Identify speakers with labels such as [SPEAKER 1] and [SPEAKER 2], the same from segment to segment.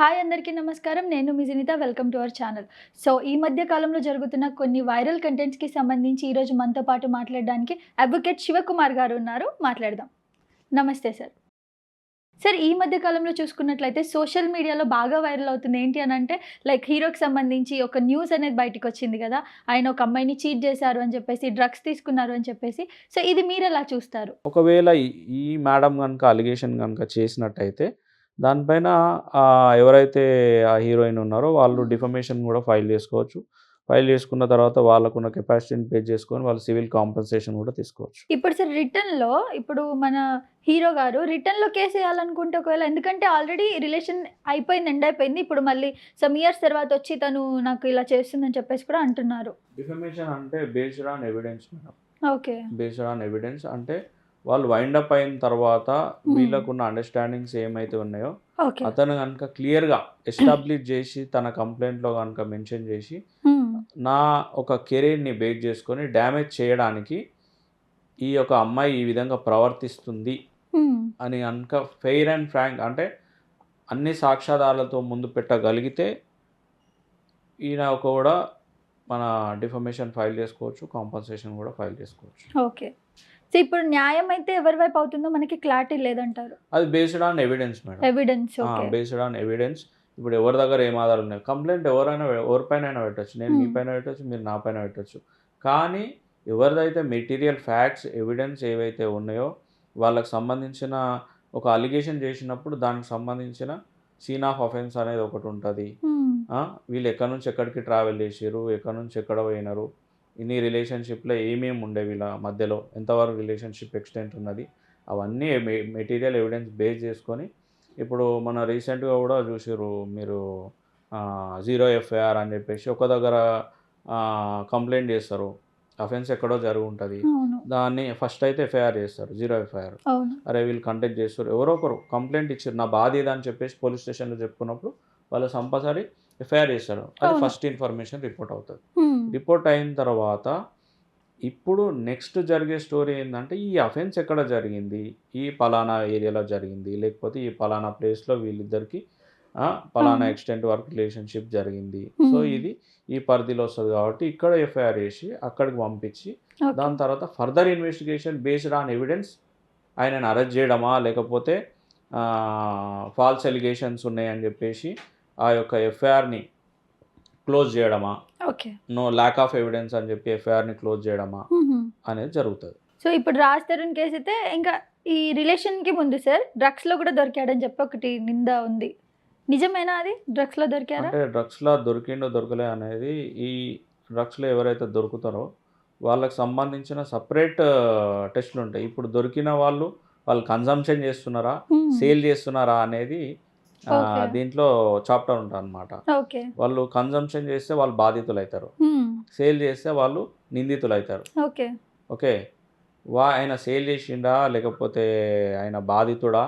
[SPEAKER 1] Hi అందరికీ నమస్కారం. నేను మీ welcome to our channel. So ఈ మధ్య కాలంలో జరుగుతున్న కొన్ని వైరల్ కంటెంట్స్కి సంబంధించి ఈరోజు మనతో పాటు మాట్లాడడానికి అడ్వకేట్ శివకుమార్ గారు ఉన్నారు. మాట్లాడదాం. నమస్తే సార్. సార్ ఈ మధ్య కాలంలో చూసుకున్నట్లయితే సోషల్ మీడియాలో బాగా వైరల్ అవుతుంది. ఏంటి అని అంటే లైక్ హీరోకి సంబంధించి ఒక న్యూస్ అనేది బయటకు వచ్చింది కదా. ఆయన ఒక అమ్మాయిని చీట్ చేశారు అని చెప్పేసి డ్రగ్స్ తీసుకున్నారు అని చెప్పేసి. సో ఇది మీరు ఎలా చూస్తారు?
[SPEAKER 2] ఒకవేళ ఈ మేడం కనుక అలిగేషన్ కనుక చేసినట్టయితే దానిపైన ఎవరైతే ఆ హీరోయిన్ ఉన్నారో వాళ్ళు డిఫమేషన్ కూడా ఫైల్ చేసుకోవచ్చు. ఫైల్ చేసుకున్న తర్వాత వాళ్ళకున్న కెపాసిటీని పే చేసుకొని వాళ్ళు సివిల్ కాంపన్సేషన్ కూడా తీసుకోవచ్చు.
[SPEAKER 1] ఇప్పుడు సార్ రిటర్న్లో ఇప్పుడు మన హీరో గారు రిటర్న్లో కేసు వేయాలనుకుంటే ఒకవేళ ఎందుకంటే ఆల్రెడీ రిలేషన్ అయిపోయింది ఎండ్ అయిపోయింది. ఇప్పుడు మళ్ళీ సమ్ ఇయర్స్ తర్వాత వచ్చి తను నాకు ఇలా చేస్తుందని చెప్పేసి కూడా అంటున్నారు.
[SPEAKER 2] డిఫమేషన్ అంటే based on evidence madam.
[SPEAKER 1] Okay.
[SPEAKER 2] Based on evidence అంటే వాళ్ళు వైండ్ అప్ అయిన తర్వాత వీళ్ళకున్న అండర్స్టాండింగ్స్ ఏమైతే ఉన్నాయో అతను కనుక క్లియర్గా ఎస్టాబ్లిష్ చేసి తన కంప్లైంట్లో కనుక మెన్షన్ చేసి నా ఒక కెరీర్ని బేస్ చేసుకొని డ్యామేజ్ చేయడానికి ఈ యొక్క అమ్మాయి ఈ విధంగా ప్రవర్తిస్తుంది అని కనుక ఫెయిర్ అండ్ ఫ్రాంక్ అంటే అన్ని సాక్ష్యాధారాలతో ముందు పెట్టగలిగితే ఈయన కూడా మన డిఫర్మేషన్ ఫైల్ చేసుకోవచ్చు కాంపన్సేషన్ కూడా ఫైల్ చేసుకోవచ్చు.
[SPEAKER 1] ఓకే సో ఇప్పుడు న్యాయం అయితే ఎవరి వైపు అవుతుందో మనకి క్లారిటీ లేదంటారు.
[SPEAKER 2] అది based on evidence madam
[SPEAKER 1] evidence
[SPEAKER 2] based on evidence ఇప్పుడు ఎవరి దగ్గర ఏం ఆధారాలు ఉన్నాయి? కంప్లైంట్ ఎవరైనా ఎవరిపైన అయినా పెట్టచ్చు. నేను మీ
[SPEAKER 1] Hmm.
[SPEAKER 2] పైన పెట్టచ్చు మీరు నా పైన పెట్టచ్చు. కానీ ఎవరిదైతే మెటీరియల్ ఫ్యాక్ట్స్ ఎవిడెన్స్ ఏవైతే ఉన్నాయో వాళ్ళకి సంబంధించిన ఒక అలిగేషన్ చేసినప్పుడు దానికి సంబంధించిన సీన్ ఆఫ్ అఫెన్స్ అనేది ఒకటి ఉంటుంది. వీళ్ళు ఎక్కడి నుంచి ఎక్కడికి ట్రావెల్ చేసారు ఎక్కడి నుంచి ఎక్కడ పోయినారు ఇన్ని రిలేషన్షిప్లో ఏమేమి ఉండే వీళ్ళ మధ్యలో? ఎంతవరకు రిలేషన్షిప్ ఎక్స్టెంట్ ఉన్నది? అవన్నీ మెటీరియల్ ఎవిడెన్స్ బేస్ చేసుకొని ఇప్పుడు మన రీసెంట్గా కూడా చూసారు మీరు జీరో ఎఫ్ఐఆర్ అని చెప్పేసి ఒక దగ్గర కంప్లైంట్ చేస్తారు. అఫెన్స్ ఎక్కడో జరిగి ఉంటుంది. దాన్ని ఫస్ట్ అయితే ఎఫ్ఐఆర్ చేస్తారు జీరో ఎఫ్ఐఆర్. అరే వీళ్ళు కంటెక్ట్ చేస్తారు. ఎవరో ఒకరు కంప్లైంట్ ఇచ్చారు నా బాధ ఇది అని చెప్పేసి పోలీస్ స్టేషన్లో చెప్పుకున్నప్పుడు వాళ్ళు కంపల్సరీ ఎఫ్ఐఆర్ చేస్తారు. అది. ఫస్ట్ ఇన్ఫర్మేషన్ రిపోర్ట్ అవుతుంది. రిపోర్ట్ అయిన తర్వాత ఇప్పుడు నెక్స్ట్ జరిగే స్టోరీ ఏంటంటే ఈ అఫెన్స్ ఎక్కడ జరిగింది? ఈ పలానా ఏరియాలో జరిగింది. లేకపోతే ఈ పలానా ప్లేస్లో వీళ్ళిద్దరికి పలానా. ఎక్స్టెంట్ వరకు రిలేషన్షిప్ జరిగింది. సో. ఇది ఈ పరిధిలో వస్తుంది కాబట్టి ఇక్కడ ఎఫ్ఐఆర్ చేసి అక్కడికి పంపించి దాని తర్వాత further investigation based on evidence ఆయనను అరెస్ట్ చేయడమా? లేకపోతే ఫాల్స్ ఎలిగేషన్స్ ఉన్నాయని చెప్పేసి ఆ యొక్క ఎఫ్ఐఆర్ని క్లోజ్ చేయడమా?
[SPEAKER 1] Okay.
[SPEAKER 2] No lack of evidence అని చెప్పి ఎఫ్ఐఆర్ని క్లోజ్ చేయడమా? అనేది జరుగుతుంది.
[SPEAKER 1] సో ఇప్పుడు రాజ్ తరుణ్ కేసు అయితే ఇంకా ఈ రిలేషన్కి ముందు సార్ డ్రగ్స్లో కూడా దొరికాడని చెప్పి ఒకటి నింద ఉంది. నిజమేనా అది? డ్రగ్స్లో దొరికారా?
[SPEAKER 2] అంటే డ్రగ్స్లో దొరికిండో దొరకలే అనేది ఈ డ్రగ్స్లో ఎవరైతే దొరుకుతారో వాళ్ళకి సంబంధించిన సపరేట్ టెస్ట్లు ఉంటాయి. ఇప్పుడు దొరికిన వాళ్ళు వాళ్ళు కన్జంప్షన్ చేస్తున్నారా. సేల్ చేస్తున్నారా అనేది. దీంట్లో చాప్టర్ ఉంటుంది అనమాట వాళ్ళు కన్జంప్షన్ చేస్తే వాళ్ళు బాధితులు అవుతారు. సేల్ చేస్తే వాళ్ళు నిందితులు అవుతారు
[SPEAKER 1] ఓకే.
[SPEAKER 2] వా ఆయన సేల్ చేసిండా లేకపోతే ఆయన బాధితుడా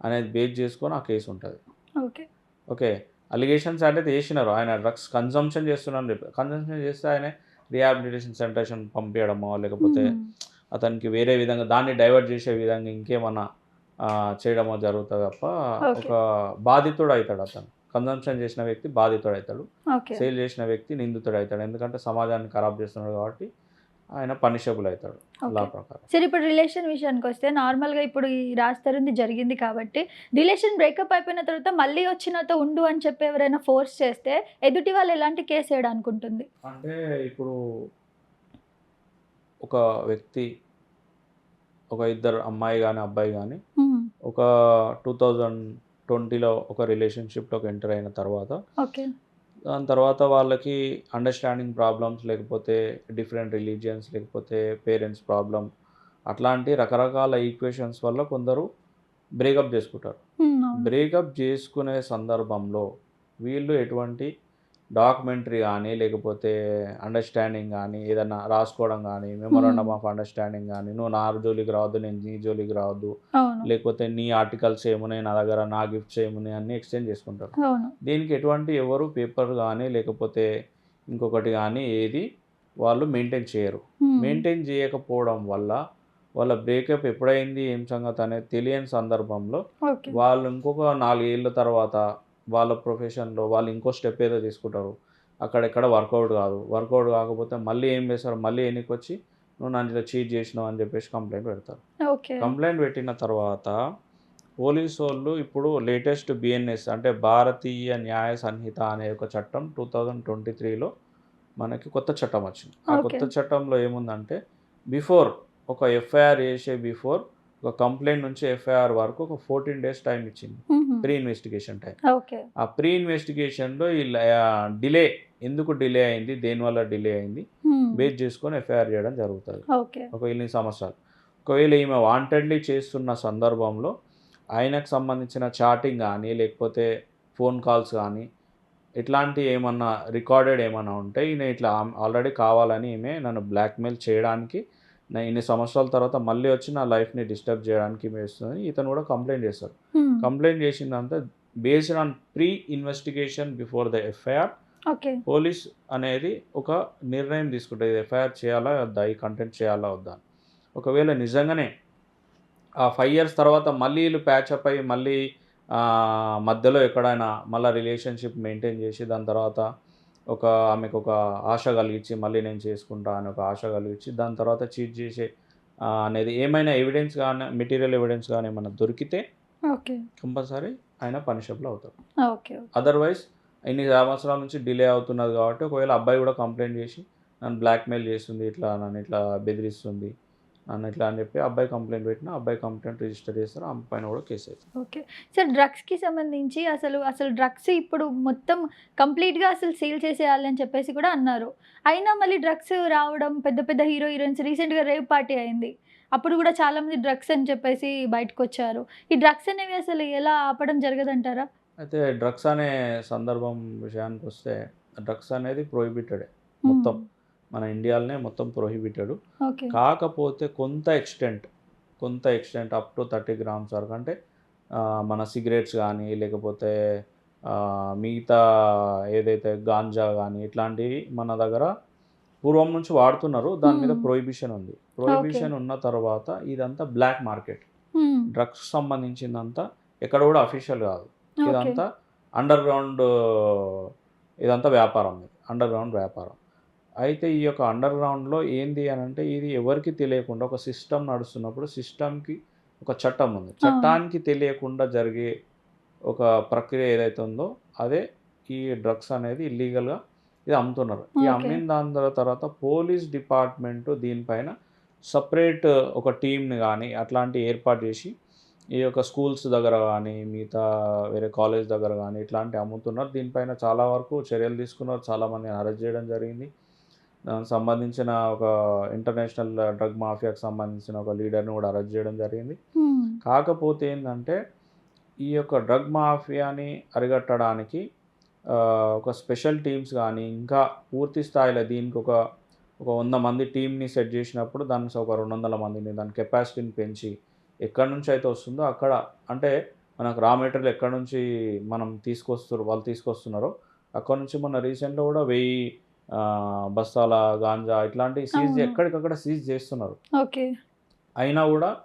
[SPEAKER 2] అనేది బేస్ చేసుకొని ఆ కేసు ఉంటుంది.
[SPEAKER 1] ఓకే.
[SPEAKER 2] ఓకే. అలిగేషన్స్ అంటే చేసినారు. ఆయన డ్రగ్స్ కన్జంప్షన్ చేస్తున్నాను చెప్పి కన్జంప్షన్ చేస్తే ఆయన రిహాబిలిటేషన్ సెంటర్షన్ పంపించడమో లేకపోతే. అతనికి వేరే విధంగా దాన్ని డైవర్ట్ చేసే విధంగా ఇంకేమన్నా చేయడమో జరుగుతుంది తప్ప. ఒక బాధితుడు అవుతాడు అతను. కన్జంప్షన్ చేసిన వ్యక్తి బాధితుడు అవుతాడు సేల్ చేసిన వ్యక్తి నిందితుడు అవుతాడు ఎందుకంటే సమాజాన్ని ఖరాబ్ చేస్తున్నాడు కాబట్టి ఆయన పనిషబుల్ అవుతాడు లా ప్రకారం.
[SPEAKER 1] సరే ఇప్పుడు రిలేషన్ విషయానికి వస్తే నార్మల్గా ఇప్పుడు ఈ రాజ్ తరుణ్ది జరిగింది కాబట్టి రిలేషన్ బ్రేకప్ అయిపోయిన తర్వాత మళ్ళీ వచ్చినతో ఉండు అని చెప్పి ఎవరైనా ఫోర్స్ చేస్తే ఎదుటి వాళ్ళు ఎలాంటి కేసు వేయడం అనుకుంటుంది
[SPEAKER 2] అంటే ఇప్పుడు ఒక వ్యక్తి ఒక ఇద్దరు అమ్మాయి కానీ అబ్బాయి కానీ. ఒక టూ థౌజండ్ ట్వంటీలో ఒక రిలేషన్షిప్లోకి ఎంటర్ అయిన తర్వాత
[SPEAKER 1] ఓకే
[SPEAKER 2] దాని తర్వాత వాళ్ళకి అండర్స్టాండింగ్ ప్రాబ్లమ్స్ లేకపోతే డిఫరెంట్ రిలీజియన్స్ లేకపోతే పేరెంట్స్ ప్రాబ్లం అట్లాంటి రకరకాల ఈక్వేషన్స్ వల్ల కొందరు బ్రేకప్ చేసుకుంటారు. బ్రేకప్ చేసుకునే సందర్భంలో వీళ్ళు ఎటువంటి డాక్యుమెంటరీ కానీ లేకపోతే అండర్స్టాండింగ్ కానీ ఏదైనా రాసుకోవడం కానీ మెమొరాండమ్ ఆఫ్ అండర్స్టాండింగ్ కానీ నువ్వు నా జోలికి రావద్దు నేను నీ జోలికి రావద్దు. లేకపోతే నీ ఆర్టికల్స్ ఏమున్నాయి నా దగ్గర నా గిఫ్ట్స్ ఏమున్నాయి అన్నీ ఎక్స్చేంజ్ చేసుకుంటారు. దీనికి ఎటువంటి ఎవరు పేపర్ కానీ లేకపోతే ఇంకొకటి కానీ ఏది వాళ్ళు మెయింటైన్ చేయరు.
[SPEAKER 1] Hmm.
[SPEAKER 2] మెయింటైన్ చేయకపోవడం వల్ల వాళ్ళ బ్రేకప్ ఎప్పుడైంది ఏం సంగతి అనేది తెలియని సందర్భంలో వాళ్ళు ఇంకొక నాలుగేళ్ళ తర్వాత వాళ్ళ ప్రొఫెషన్లో వాళ్ళు ఇంకో స్టెప్ ఏదో తీసుకుంటారు. అక్కడెక్కడ వర్కౌట్ కాదు. వర్కౌట్ కాకపోతే మళ్ళీ ఏం చేస్తారు? మళ్ళీ ఎన్నికి వచ్చి నువ్వు నన్ను ఇలా చీట్ చేసినావు అని చెప్పేసి కంప్లైంట్ పెడతారు. కంప్లైంట్ పెట్టిన తర్వాత పోలీసు వాళ్ళు ఇప్పుడు లేటెస్ట్ బిఎన్ఎస్ అంటే భారతీయ న్యాయ సంహిత అనే ఒక చట్టం టూ థౌజండ్ ట్వంటీ త్రీలో మనకి కొత్త చట్టం వచ్చింది. ఆ. కొత్త చట్టంలో ఏముందంటే బిఫోర్ ఒక ఎఫ్ఐఆర్ చేసే బిఫోర్ ఒక కంప్లైంట్ నుంచి ఎఫ్ఐఆర్ వరకు ఒక ఫోర్టీన్ డేస్ టైం ఇచ్చింది. Pre investigation time.
[SPEAKER 1] ఓకే.
[SPEAKER 2] ఆ ప్రీ ఇన్వెస్టిగేషన్లో ఈ డిలే ఎందుకు డిలే అయింది? దేనివల్ల డిలే అయింది? బేస్ చేసుకొని ఎఫ్ఐఆర్ చేయడం జరుగుతుంది.
[SPEAKER 1] ఓకే.
[SPEAKER 2] ఒక ఇన్ని సంవత్సరాలు. ఒకవేళ ఈమె వాంటెడ్లీ చేస్తున్న సందర్భంలో ఆయనకు సంబంధించిన చాటింగ్ కానీ లేకపోతే ఫోన్ కాల్స్ కానీ ఇట్లాంటి ఏమన్నా రికార్డెడ్ ఏమన్నా ఉంటే ఈయన ఇట్లా ఆల్రెడీ కావాలని ఈమె నన్ను బ్లాక్మెయిల్ చేయడానికి నా ఇన్ని సంవత్సరాల తర్వాత మళ్ళీ వచ్చి నా లైఫ్ని డిస్టర్బ్ చేయడానికి ఈమె వేస్తుందని ఇతను కూడా కంప్లైంట్ చేస్తారు కంప్లైంట్ చేసిందంతా based on pre investigation before the FIR.
[SPEAKER 1] Okay.
[SPEAKER 2] Police అనేది ఒక నిర్ణయం తీసుకుంటుంది. ఎఫ్ఐఆర్ చేయాలా వద్దా? ఈ కంటెంట్ చేయాలా వద్దా. ఒకవేళ నిజంగానే ఆ ఫైవ్ ఇయర్స్ తర్వాత మళ్ళీ వీళ్ళు ప్యాచప్ అయ్యి మళ్ళీ మధ్యలో ఎక్కడైనా మళ్ళీ రిలేషన్షిప్ మెయింటైన్ చేసి దాని తర్వాత ఒక ఆమెకు ఒక ఆశ కలిగించి మళ్ళీ నేను చేసుకుంటా అని ఒక ఆశ కలిగించి దాని తర్వాత చీట్ చేసే అనేది ఏమైనా ఎవిడెన్స్ కానీ మెటీరియల్ ఎవిడెన్స్ కానీ ఏమైనా దొరికితే
[SPEAKER 1] ఓకే.
[SPEAKER 2] కంపల్సరీ ఆయన పనిషబుల్ అవుతారు
[SPEAKER 1] ఓకే
[SPEAKER 2] అదర్వైజ్ ఇన్ని సంవత్సరాల నుంచి డిలే అవుతున్నది కాబట్టి ఒకవేళ అబ్బాయి కూడా కంప్లైంట్ చేసి నన్ను బ్లాక్మెయిల్ చేస్తుంది ఇట్లా నన్ను ఇట్లా బెదిరిస్తుంది నన్ను ఇట్లా అని చెప్పి అబ్బాయి కంప్లైంట్ పెట్టిన అబ్బాయి కంప్లైంట్ రిజిస్టర్ చేస్తారు ఆ పైన కూడా కేసు అవుతుంది
[SPEAKER 1] ఓకే. సార్ డ్రగ్స్కి సంబంధించి అసలు అసలు డ్రగ్స్ ఇప్పుడు మొత్తం కంప్లీట్గా అసలు సేల్ చేసేయాలి అని చెప్పేసి కూడా అన్నారు. అయినా మళ్ళీ డ్రగ్స్ రావడం పెద్ద పెద్ద హీరో హీరోయిన్స్ రీసెంట్గా రేవ్ పార్టీ అయింది. అప్పుడు కూడా చాలామంది డ్రగ్స్ అని చెప్పేసి బయటకు వచ్చారు. ఈ డ్రగ్స్ అనేవి అసలు ఎలా ఆపడం జరగదంటారా?
[SPEAKER 2] అయితే డ్రగ్స్ అనే సందర్భం విషయానికి వస్తే డ్రగ్స్ అనేది ప్రొహిబిటెడ్ మొత్తం. మన ఇండియాలోనే మొత్తం ప్రొహిబిటెడ్ కాకపోతే కొంత ఎక్స్టెంట్ కొంత extent up to thirty grams వరకు అంటే మన సిగరెట్స్ కానీ లేకపోతే మిగతా ఏదైతే గాంజా కానీ ఇట్లాంటివి మన దగ్గర పూర్వం నుంచి వాడుతున్నారు. దాని మీద
[SPEAKER 1] Hmm.
[SPEAKER 2] ప్రొహిబిషన్ ఉంది. ప్రొహిబిషన్ ఉన్న తర్వాత ఇదంతా బ్లాక్ మార్కెట్ డ్రగ్స్ సంబంధించిందంతా ఎక్కడ కూడా అఫీషియల్ కాదు. ఇదంతా అండర్ గ్రౌండ్ ఇదంతా వ్యాపారం. అండర్ గ్రౌండ్ వ్యాపారం. అయితే ఈ యొక్క అండర్ గ్రౌండ్లో ఏంది అని అంటే ఇది ఎవరికి తెలియకుండా ఒక సిస్టమ్ నడుస్తున్నప్పుడు సిస్టమ్కి ఒక చట్టం ఉంది. చట్టానికి తెలియకుండా జరిగే ఒక ప్రక్రియ ఏదైతే ఉందో అదే ఈ డ్రగ్స్ అనేది ఇల్లీగల్గా ఇది అమ్ముతున్నారు. ఈ. అమ్మిన దాని తర్వాత పోలీస్ డిపార్ట్మెంట్ దీనిపైన సపరేట్ ఒక టీంని కానీ అట్లాంటి ఏర్పాటు చేసి ఈ యొక్క స్కూల్స్ దగ్గర కానీ మిగతా వేరే కాలేజ్ దగ్గర కానీ ఇట్లాంటి అమ్ముతున్నారు. దీనిపైన చాలా వరకు చర్యలు తీసుకున్నారు. చాలామంది అరెస్ట్ చేయడం జరిగింది. దానికి సంబంధించిన ఒక ఇంటర్నేషనల్ డ్రగ్ మాఫియాకి సంబంధించిన ఒక లీడర్ని కూడా అరెస్ట్ చేయడం జరిగింది. కాకపోతే ఏంటంటే ఈ యొక్క డ్రగ్ మాఫియాని అరిగట్టడానికి ఒక స్పెషల్ టీమ్స్ కానీ ఇంకా పూర్తి స్థాయిలో దీనికి ఒక ఒక వంద మంది టీంని సెట్ చేసినప్పుడు దానికి ఒక రెండు వందల మందిని దాని కెపాసిటీని పెంచి ఎక్కడి నుంచి అయితే వస్తుందో అక్కడ అంటే మనకు రా మెటీరియల్ ఎక్కడి నుంచి మనం తీసుకొస్తారు వాళ్ళు తీసుకొస్తున్నారో అక్కడ నుంచి మొన్న రీసెంట్లో కూడా వెయ్యి బస్తాల గాంజా ఇట్లాంటి సీజ్. ఎక్కడికక్కడ సీజ్ చేస్తున్నారు.
[SPEAKER 1] ఓకే.
[SPEAKER 2] అయినా కూడా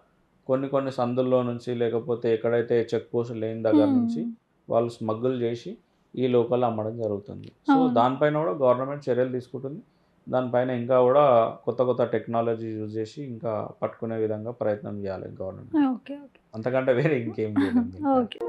[SPEAKER 2] కొన్ని కొన్ని సందుల్లో నుంచి లేకపోతే ఎక్కడైతే చెక్ పోస్ట్ లేని దగ్గర నుంచి వాళ్ళు స్మగ్గుల్ చేసి ఈ లోకల్ అమ్మడం జరుగుతుంది. సో. దానిపైన కూడా గవర్నమెంట్ చర్యలు తీసుకుంటుంది. దానిపైన ఇంకా కూడా కొత్త కొత్త టెక్నాలజీ యూజ్ చేసి ఇంకా పట్టుకునే విధంగా ప్రయత్నం చేయాలి గవర్నమెంట్. అంతకంటే వేరే ఇంకేం చేయలేదు
[SPEAKER 1] ఓకే.